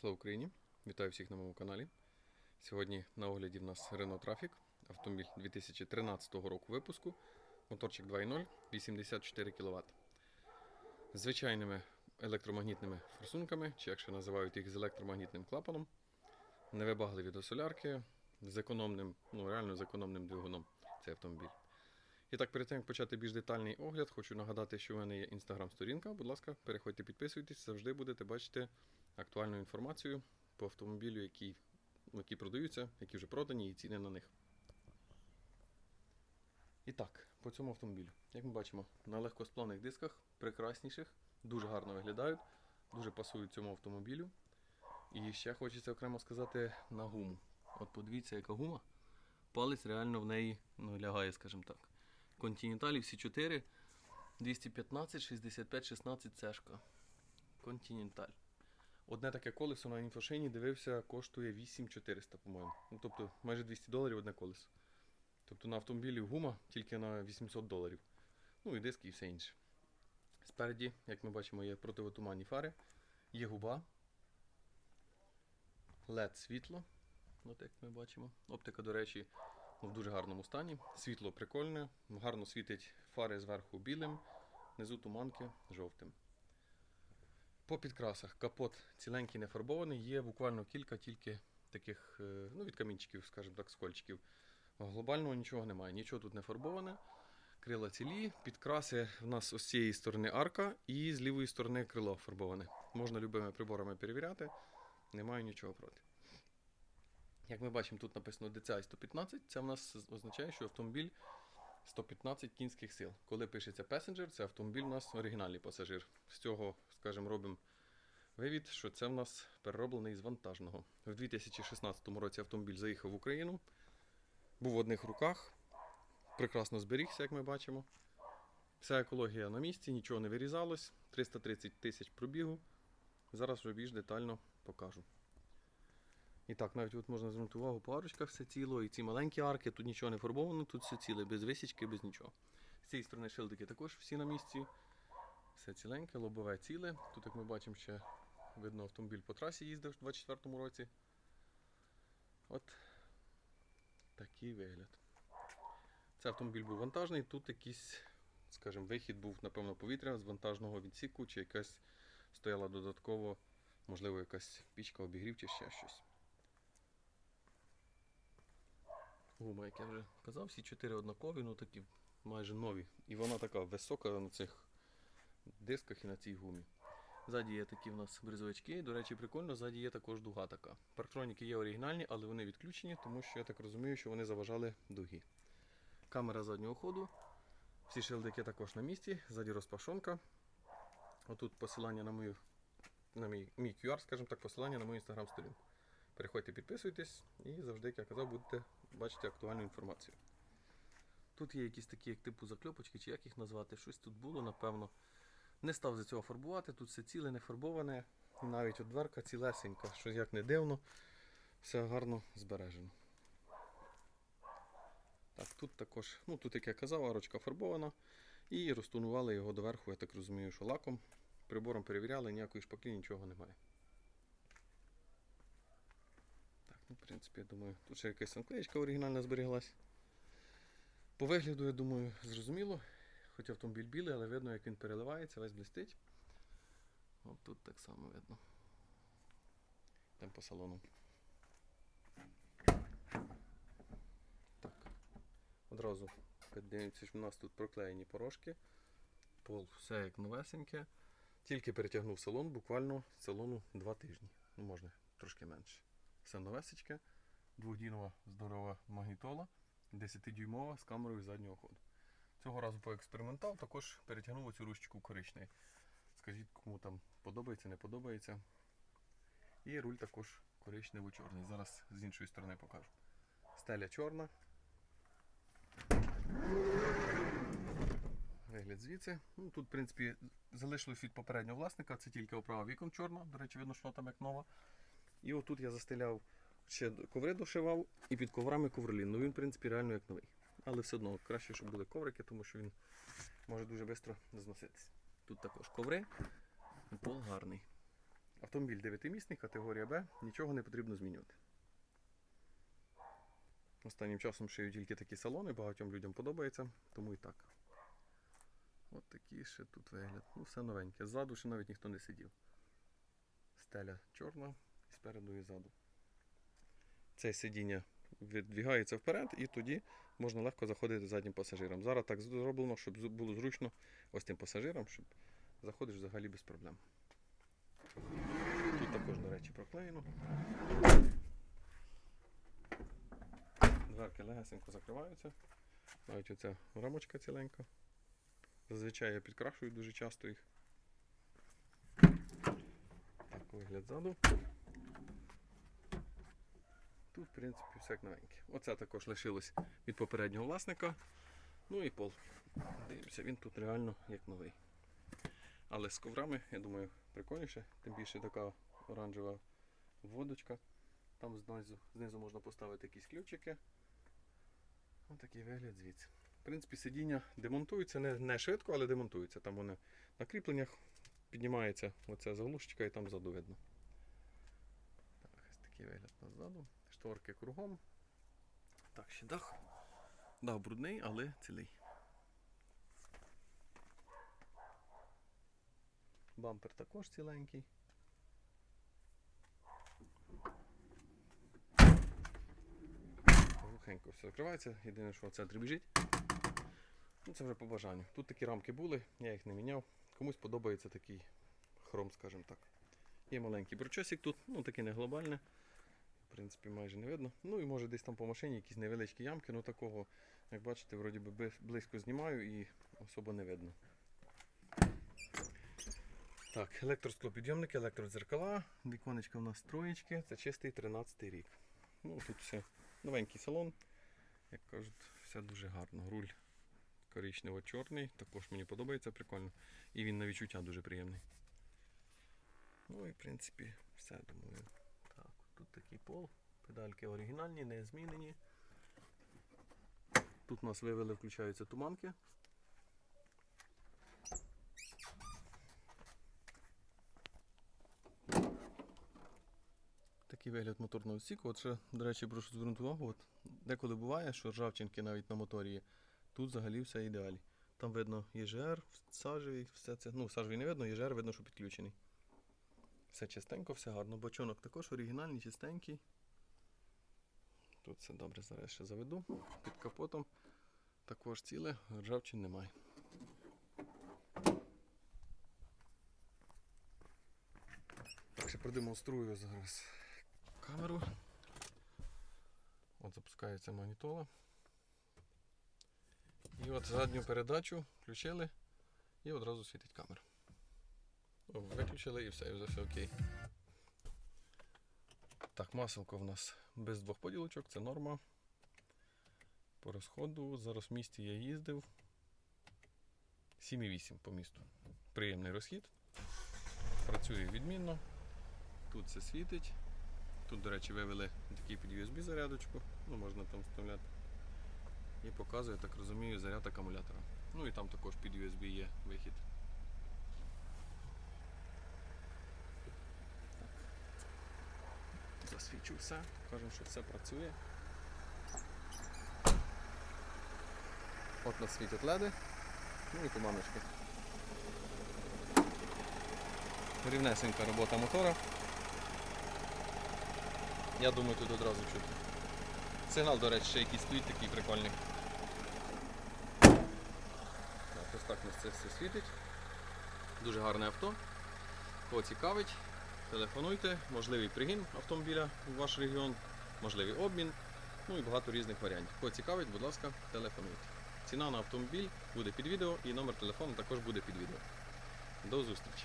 Слава Україні! Вітаю всіх на моєму каналі. Сьогодні на огляді в нас Renault Traffic, автомобіль 2013 року випуску, моторчик 2.0, 84 кВт. З звичайними електромагнітними форсунками, чи як ще називають їх з електромагнітним клапаном, невибагливі до солярки, з економним, ну реально з економним двигуном цей автомобіль. І так, перед тим як почати більш детальний огляд, хочу нагадати, що в мене є інстаграм-сторінка. Будь ласка, переходьте, підписуйтесь, завжди будете бачити актуальну інформацію по автомобілю, які, які продаються, які вже продані, і ціни на них. І так, по цьому автомобілю. Як ми бачимо, на легкосплавних дисках, прекрасніших, дуже гарно виглядають, дуже пасують цьому автомобілю. І ще хочеться окремо сказати на гуму. От подивіться, яка гума. Палець реально в неї ну, лягає, скажімо так. Континенталі всі 4, 215, 65, 16 цешка. Континенталь. Одне таке колесо на інфошині дивився, коштує 8400, по-моєму. Ну, тобто майже 200 доларів одне колесо. Тобто на автомобілі гума тільки на 800 доларів. Ну і диски і все інше. Спереді, як ми бачимо, є противотуманні фари, є губа, LED світло. От як ми бачимо. Оптика, до речі, ну, в дуже гарному стані. Світло прикольне, гарно світить фари зверху білим, внизу туманки жовтим. По підкрасах капот ціленький не фарбований, є буквально кілька тільки таких е, ну, від камінчиків, скажімо так, скольчиків. Глобального нічого немає, нічого тут не фарбоване. Крила цілі, підкраси в нас з цієї сторони арка і з лівої сторони крило фарбоване. Можна любими приборами перевіряти, немає нічого проти. Як ми бачимо, тут написано DCI 115, це в нас означає, що автомобіль 115 кінських сил. Коли пишеться Passenger, це автомобіль у нас оригінальний пасажир. З цього, скажімо, робимо вивід, що це в нас перероблений з вантажного. В 2016 році автомобіль заїхав в Україну, був в одних руках, прекрасно зберігся, як ми бачимо. Вся екологія на місці, нічого не вирізалось, 330 тисяч пробігу. Зараз вже більш детально покажу. І так, навіть от можна звернути увагу по арочках все ціло, і ці маленькі арки, тут нічого не фарбовано, тут все ціле, без висічки, без нічого. З цієї сторони шилдики також всі на місці. Все ціленьке, лобове ціле. Тут, як ми бачимо, ще видно автомобіль по трасі їздив у 24-му році. От такий вигляд. Це автомобіль був вантажний, тут якийсь, скажімо, вихід був, напевно, повітря з вантажного відсіку, чи якась стояла додатково, можливо, якась пічка обігрів чи ще щось. Гума, як я вже казав, всі чотири однакові, ну такі майже нові. І вона така висока на цих дисках і на цій гумі. Ззаді є такі в нас бризовички. До речі, прикольно, ззаді є також дуга така. Парктроніки є оригінальні, але вони відключені, тому що я так розумію, що вони заважали дуги. Камера заднього ходу. Всі шилдики також на місці, ззаді розпашонка. Отут посилання на мою на мій, мій QR, скажімо так, посилання на мою інстаграм-сторінку. Переходьте, підписуйтесь і завжди, як я казав, будете бачити актуальну інформацію. Тут є якісь такі, як типу закльопочки, чи як їх назвати, щось тут було, напевно. Не став за цього фарбувати, тут все ціле, не фарбоване. Навіть от дверка цілесенька, що як не дивно, все гарно збережено. Так, тут також, ну тут, як я казав, арочка фарбована. І розтонували його доверху, я так розумію, що лаком. Прибором перевіряли, ніякої шпаклі, нічого немає. Так, ну, в принципі, я думаю, тут ще якась наклеєчка оригінальна зберіглась. По вигляду, я думаю, зрозуміло. Хоч автомобіль білий, але видно, як він переливається, весь блистить. От тут так само видно. Йдемо по салону. Так. Одразу подивимося, що в нас тут проклеєні порошки. Пол все як новесеньке. Тільки перетягнув салон, буквально салону 2 тижні. Ну, можна трошки менше. Все новесечке. Двохдінова здорова магнітола, 10-дюймова з камерою заднього ходу. Цього разу поекспериментав, також перетягнув цю ручку коричнею. Скажіть, кому там подобається, не подобається. І руль також коричнево-чорний. Зараз з іншої сторони покажу. Стеля чорна. Вигляд звідси. Ну, тут, в принципі, залишилось від попереднього власника, це тільки оправа вікон чорна. До речі, видно, що там як нова. І отут я застеляв, ще коври дошивав і під коврами ковролін. Ну він, в принципі, реально як новий. Але все одно краще, щоб були коврики, тому що він може дуже швидко зноситись. Тут також коври, пол гарний. Автомобіль 9-місний, категорія Б, нічого не потрібно змінювати. Останнім часом шию тільки такі салони, багатьом людям подобається, тому і так. От такий ще тут вигляд. Ну, все новеньке. Ззаду ще навіть ніхто не сидів. Стеля чорна спереду і ззаду. Це сидіння віддвігається вперед, і тоді можна легко заходити заднім пасажирам. Зараз так зроблено, щоб було зручно ось тим пасажирам, щоб заходиш взагалі без проблем. Тут також, до речі, проклеєно. Дверки легесенько закриваються. Навіть оця рамочка ціленька. Зазвичай я підкрашую дуже часто їх. Вигляд ззаду. Тут, в принципі, все як новеньке. Оце також лишилось від попереднього власника. Ну і пол. Дивимося, він тут реально як новий. Але з коврами, я думаю, прикольніше. Тим більше така оранжева водочка. Там знизу, знизу можна поставити якісь ключики. Ось такий вигляд звідси. В принципі, сидіння демонтуються не, не швидко, але демонтуються. Там вони на кріпленнях піднімається оця заглушечка і там ззаду видно. Так, ось такий вигляд назаду. Шторки кругом. Так, ще дах. Дах брудний, але цілий. Бампер також ціленький. Глухенько все закривається. Єдине, що це дрібіжить. Ну, це вже по бажанню. Тут такі рамки були, я їх не міняв. Комусь подобається такий хром, скажімо так. Є маленький прочесик тут, ну такий не глобальний. В принципі, майже не видно. Ну і може десь там по машині якісь невеличкі ямки, ну такого, як бачите, вроді би близько знімаю і особо не видно. Так, електросклопідйомники, електродзеркала, віконечка в нас троєчки, це чистий 13 рік. Ну, тут все новенький салон, як кажуть, все дуже гарно. Руль коричнево-чорний, також мені подобається прикольно. І він на відчуття дуже приємний. Ну і в принципі все, думаю. Так, тут такий пол, педальки оригінальні, не змінені. Тут у нас вивели, включаються туманки. Такий вигляд моторного відсіку. От ще, до речі, прошу звернути увагу. От, деколи буває, що ржавчинки навіть на моторі. Тут взагалі все ідеалі. Там видно ЄЖР, сажевий, все це. Ну, сажевий не видно, ЄЖР видно, що підключений. Все чистенько, все гарно. Бочонок також оригінальний, чистенький. Тут все добре, зараз ще заведу. Під капотом також ціле, ржавчин немає. Так, ще продемонструю зараз камеру. От запускається магнітола. І от задню передачу включили і одразу світить камера. Виключили і все, і все окей. Так, маселко в нас без двох поділочок, це норма. По розходу. Зараз в місті я їздив. 7,8 по місту. Приємний розхід. Працює відмінно. Тут все світить. Тут, до речі, вивели такий під USB зарядочку. Ну, можна там вставляти. І показує, так розумію, заряд акумулятора. Ну і там також під USB є вихід. Засвічу все, кажемо, що все працює. От нас світять леди, ну і туманочки. Рівнесенька робота мотора. Я думаю, тут одразу чути. Сигнал, до речі, ще якийсь стоїть такий прикольний. Так, ось так у нас це все світить. Дуже гарне авто. Кого цікавить, телефонуйте, можливий пригін автомобіля в ваш регіон, можливий обмін, ну і багато різних варіантів. Кого цікавить, будь ласка, телефонуйте. Ціна на автомобіль буде під відео і номер телефону також буде під відео. До зустрічі!